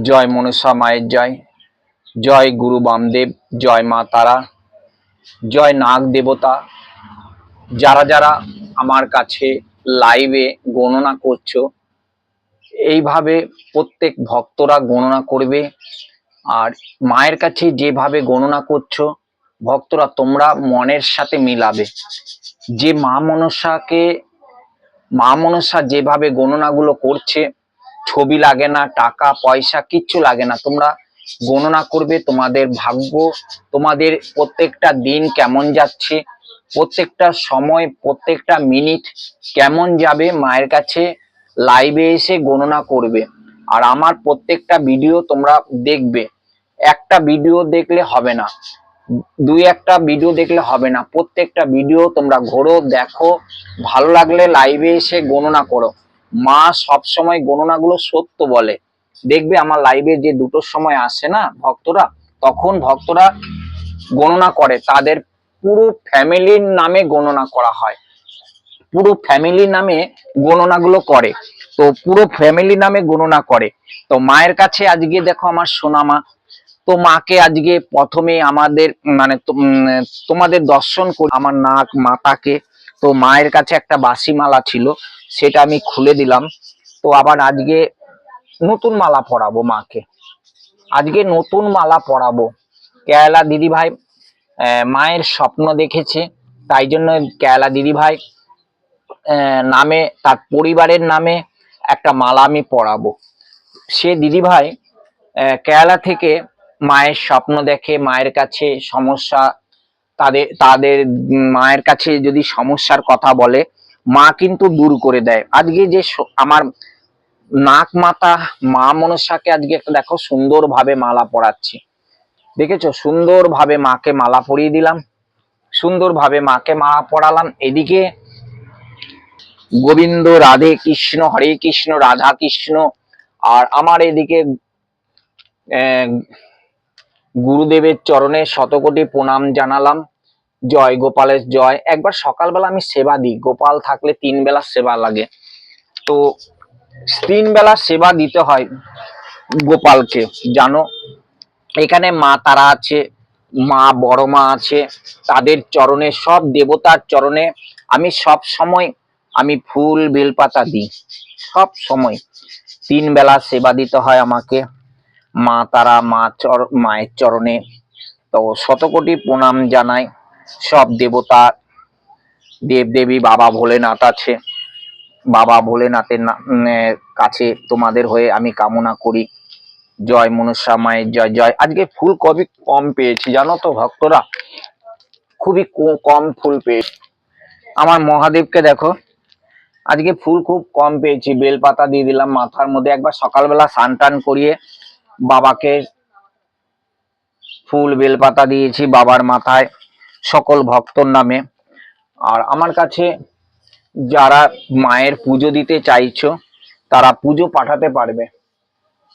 জয় মনসা মায়ের জয়। জয় গুরু বামদেব, জয় মা তারা। জয় নাগ দেবতা। যারা যারা আমার কাছে লাইভে গণনা করছ, এইভাবে প্রত্যেক ভক্তরা গণনা করবে। আর মায়ের কাছে যেভাবে গণনা করছ, ভক্তরা তোমরা মনের সাথে মিলাবে। যে মা মনসাকে, মা মনসা যেভাবে গণনাগুলো করছে ছবি লাগে না, টাকা, পয়সা, কিচ্ছু লাগে না। তোমরা গণনা করবে তোমাদের ভাগ্য, তোমাদের প্রত্যেকটা দিন কেমন যাচ্ছে, প্রত্যেকটা সময়, প্রত্যেকটা মিনিট কেমন যাবে মায়ের কাছে লাইভে এসে গণনা করবে। আর আমার প্রত্যেকটা ভিডিও তোমরা দেখবে। একটা ভিডিও দেখলে হবে না। দুই একটা ভিডিও দেখলে হবে না। প্রত্যেকটা ভিডিও তোমরা ঘোরো, দেখো, ভালো লাগলে লাইভে এসে গণনা করো। মা সব সময় গণনাগুলো সত্য বলে। দেখবে আমার লাইভে যে দুটোর সময় আসে না ভক্তরা, তখন ভক্তরা গণনা করে। তাদের পুরো ফ্যামিলির নামে গণনা করা হয়। পুরো ফ্যামিলির নামে গণনাগুলো করে। তো পুরো ফ্যামিলি নামে গণনা করে। তো মায়ের কাছে আজকে দেখো আমার সোনামা। তো মাকে আজকে প্রথমে আমাদের মানে তোমাদের দর্শন করি। আমার নাক মাতাকে তো মায়ের কাছে একটা বাসি মালা ছিল, সেটা আমি খুলে দিলাম। তো আবার আজকে নতুন মালা পরাবো মাকে। আজকে নতুন মালা পরাবো। কেরালা দিদি ভাই মায়ের স্বপ্ন দেখেছে, তাই জন্য কেরালা দিদি ভাই নামে, তার পরিবারের নামে একটা মালা আমি পরাবো। সে দিদি ভাই কেরালা থেকে মায়ের স্বপ্ন দেখে, মায়ের কাছে সমস্যা তাদের তাদের মায়ের কাছে যদি সমস্যার কথা বলে, মা কিন্তু দূর করে দেয়। আজকে যে আমার নাক মাতা মা মনসাকে আজকে একটা দেখো সুন্দরভাবে মালা পরাচ্ছি। দেখেছ? সুন্দরভাবে মাকে মালা পরিয়ে দিলাম। সুন্দরভাবে মাকে মালা পরালাম। এদিকে গোবিন্দ, রাধে কৃষ্ণ, হরে কৃষ্ণ, রাধা কৃষ্ণ, আর আমার এদিকে গুরুদেবের চরণে শতকোটি প্রণাম জানালাম। জয়, গোপালের জয়। একবার সকালবেলা আমি সেবা দিই। গোপাল থাকলে তিন বেলা সেবা লাগে। তো তিন বেলা সেবা দিতে হয় গোপালকে। জানো, এখানে মা তারা আছে, মা বড় মা আছে, তাদের চরণে, সব দেবতার চরণে আমি সব সময় আমি ফুল, বেলপাতা দিই। সব সময়। তিন বেলা সেবা দিতে হয় আমাকে। মা তারা, মা চর, মায়ের চরণে। তো শতকোটি প্রণাম জানাই। সব দেবতা, দেবদেবী বাবা ভোলেনাথ আছে। বাবা ভোলেনাথের কাছে তোমাদের হয়ে আমি কামনা করি। জয় মনসা মায়ের জয় জয়। আজকে ফুল কবি কম পেয়েছি, জানো তো ভক্তরা? খুবই কম ফুল পেয়েছি। আমার মহাদেবকে দেখো, আজকে ফুল খুব কম পেয়েছি। বেলপাতা দিয়ে দিলাম মাথার মধ্যে। একবার সকালবেলা স্নান টান করিয়ে বাবাকে ফুল, বেলপাতা দিয়েছি বাবার মাথায়। সকল ভক্তর নামে। আর আমার কাছে যারা মায়ের পুজো দিতে চাইছো, তারা পুজো পাঠাতে পারবে।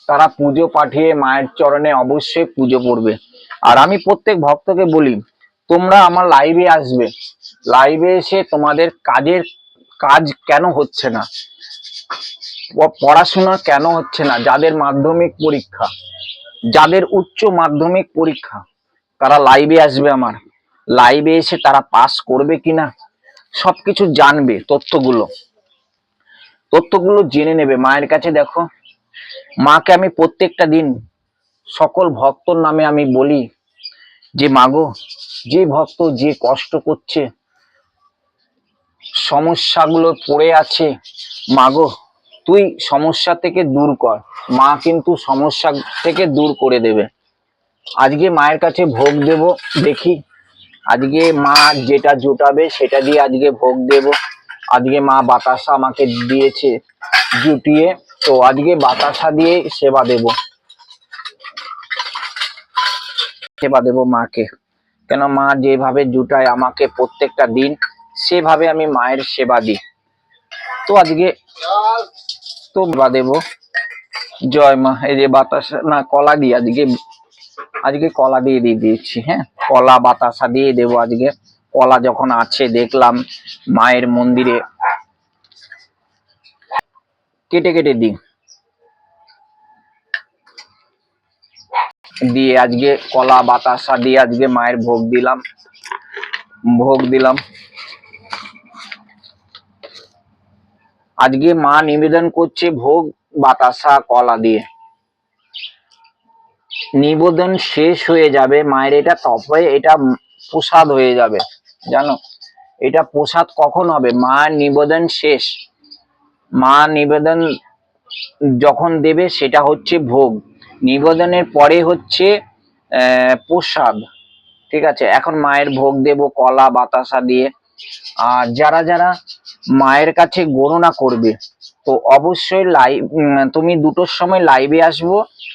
তারা পুজো পাঠিয়ে মায়ের চরণে অবশ্যই পুজো করবে। আর আমি প্রত্যেক ভক্তকে বলি, তোমরা আমার লাইভে আসবে। লাইভে এসে তোমাদের কাজের কাজ কেন হচ্ছে না? পড়াশোনা কেন হচ্ছে না? যাদের মাধ্যমিক পরীক্ষা, যাদের উচ্চ মাধ্যমিক পরীক্ষা, তারা লাইভে আসবে আমার। লাইভে এসে তারা পাস করবে কিনা, সবকিছু জানবে তথ্যগুলো। তথ্যগুলো জেনে নেবে। মায়ের কাছে দেখো, মাকে আমি প্রত্যেকটা দিন সকল ভক্তর নামে আমি বলি যে মাগো যে ভক্ত যে কষ্ট করছে, সমস্যাগুলো পড়ে আছে মাগো তুই সমস্যা থেকে দূর কর। মা কিন্তু সমস্যা থেকে দূর করে দেবে। আজকে মায়ের কাছে ভোগ দেব, দেখি আজকে মা যেটা জোটাবে সেটা দিয়ে আজকে ভোগ দেব। আজকে মা বাতাসা আমাকে দিয়েছে জুটিয়ে, তো আজকে বাতাসা দিয়ে সেবা দেব। সেবা দেব মাকে। কেন মা যেভাবে জুটায় আমাকে প্রত্যেকটা দিন, সেভাবে আমি মায়ের সেবা দিই। তো আজকে তো বা দেব। জয় মা, এই যে বাতাসা না, কলা দিই আজকে আজকে কলা দিয়ে দিয়ে দিয়েছি হ্যাঁ? কলা বাতাসা দিয়ে দেবো আজকে। কলা যখন আছে, দেখলাম মায়ের মন্দিরে। কেটে কেটে দিই। দিয়ে আজকে কলা বাতাসা দিয়ে আজকে মায়ের ভোগ দিলাম। ভোগ দিলাম। আজকে মা নিবেদন করছে ভোগ, বাতাসা, কলা দিয়ে। নিবেদন শেষ হয়ে যাবে। মায়ের এটা তবে এটা প্রসাদ হয়ে যাবে। জানো? এটা প্রসাদ কখন হবে? মা নিবেদন শেষ। মা নিবেদন যখন দেবে, সেটা হচ্ছে ভোগ। নিবেদনের পরে হচ্ছে প্রসাদ। ঠিক আছে? এখন মায়ের ভোগ দেব কলা, বাতাসা দিয়ে। আর যারা যারা মায়ের কাছে গণনা করবে, তো অবশ্যই লাইভ তুমি দুটোর সময় লাইভে আসব।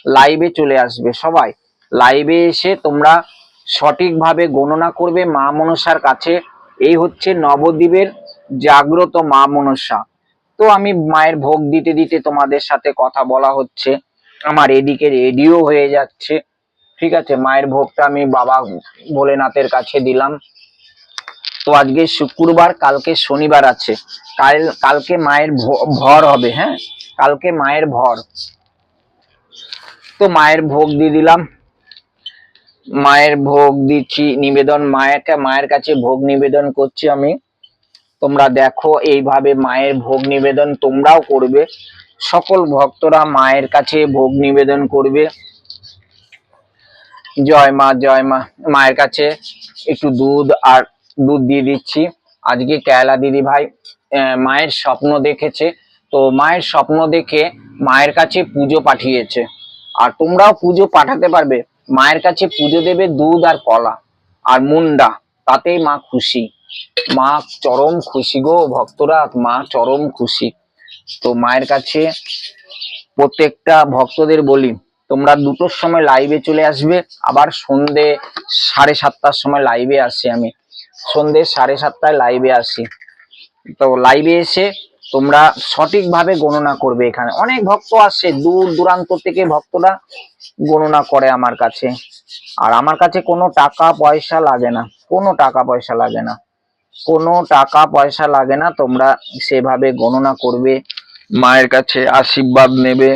লাইভে চলে আসবে। সবাই লাইভে এসে তোমরা সঠিকভাবে গণনা করবে মা মনসার কাছে। এই হচ্ছে নবদ্বীপের জাগ্রত মা মনসা। তো আমি মায়ের ভোগ দিতে দিতে তোমাদের সাথে কথা বলা হচ্ছে। আমার এদিকে রেডিও হয়ে যাচ্ছে। ঠিক আছে, মায়ের ভোগটা আমি বাবা ভোলেনাথের কাছে দিলাম। তো আজকে শুক্রবার, কালকে শনিবার আছে। কাল, কালকে মায়ের ভর হবে হ্যাঁ? কালকে মায়ের ভর। তো মায়ের ভোগ দিয়ে দিলাম। মায়ের ভোগ দিচ্ছি, নিবেদন মায়েরকে, মায়ের কাছে ভোগ নিবেদন করছি আমি। তোমরা দেখো, এইভাবে মায়ের ভোগ নিবেদন তোমরাও করবে। সকল ভক্তরা মায়ের কাছে ভোগ নিবেদন করবে। জয় মা জয় মা। মায়ের কাছে একটু দুধ আর দুধ দিয়ে দিচ্ছি। আজকে কেলা দিদি ভাই মায়ের স্বপ্ন দেখেছে। তো মায়ের স্বপ্ন দেখে মায়ের কাছে পুজো পাঠিয়েছে। আর তোমরাও পুজো পাঠাতে পারবে। মায়ের কাছে পুজো দেবে দুধ আর কলা আর মুন্ডা, তাতেই মা খুশি। মা চরম খুশি গো ভক্তরা, মা চরম খুশি। তো মায়ের কাছে প্রত্যেকটা ভক্তদের বলি, তোমরা দুটোর সময় লাইভে চলে আসবে, আবার সন্ধে সাড়ে সাতটার সময় লাইভে আসি আমি। সন্ধে সাড়ে সাতটায় লাইভে আসি। তো লাইভে এসে তোমরা সঠিকভাবে গণনা করবে এখানে। অনেক ভক্ত আসে, দূর দূরান্ত থেকে ভক্তরা গণনা করে আমার কাছে। আর আমার কাছে কোনো টাকা পয়সা লাগে না, কোনো টাকা পয়সা লাগে না। কোনো টাকা পয়সা লাগে না, তোমরা সেভাবে গণনা করবে, মায়ের কাছে আশীর্বাদ নেবে।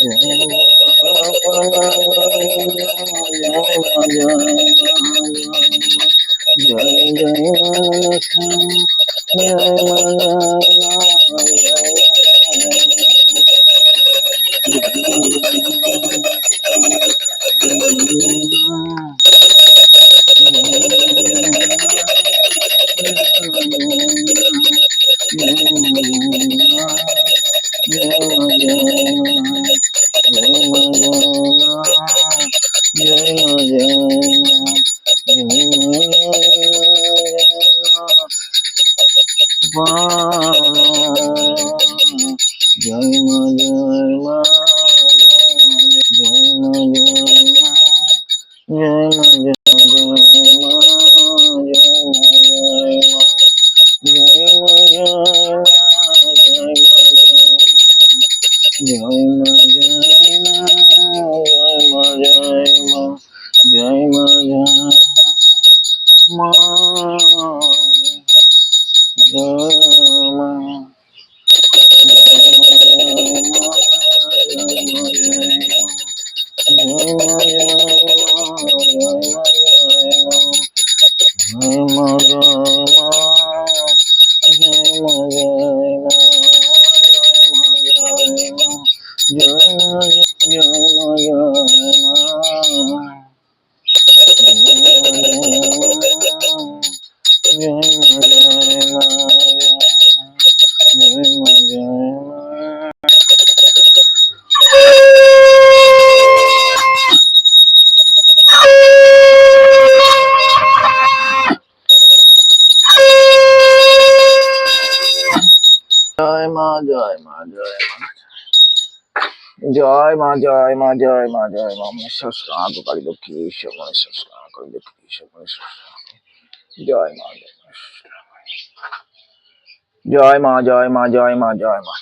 জয় জয় Ram Jai Jai Jai Jai Jai Mama, জয় মা জয় মা জয় মা জয় মা জয় মা জয় মা জয় মা মহেশ্বর স্নাগকারী লক্ষ্মী ঈশ্বর মহেশ্বর স্নাগকারী লক্ষ্মী ঈশ্বর মহেশ্বর জয় মা জয় মা জয় মা জয় মা জয় মা জয় মা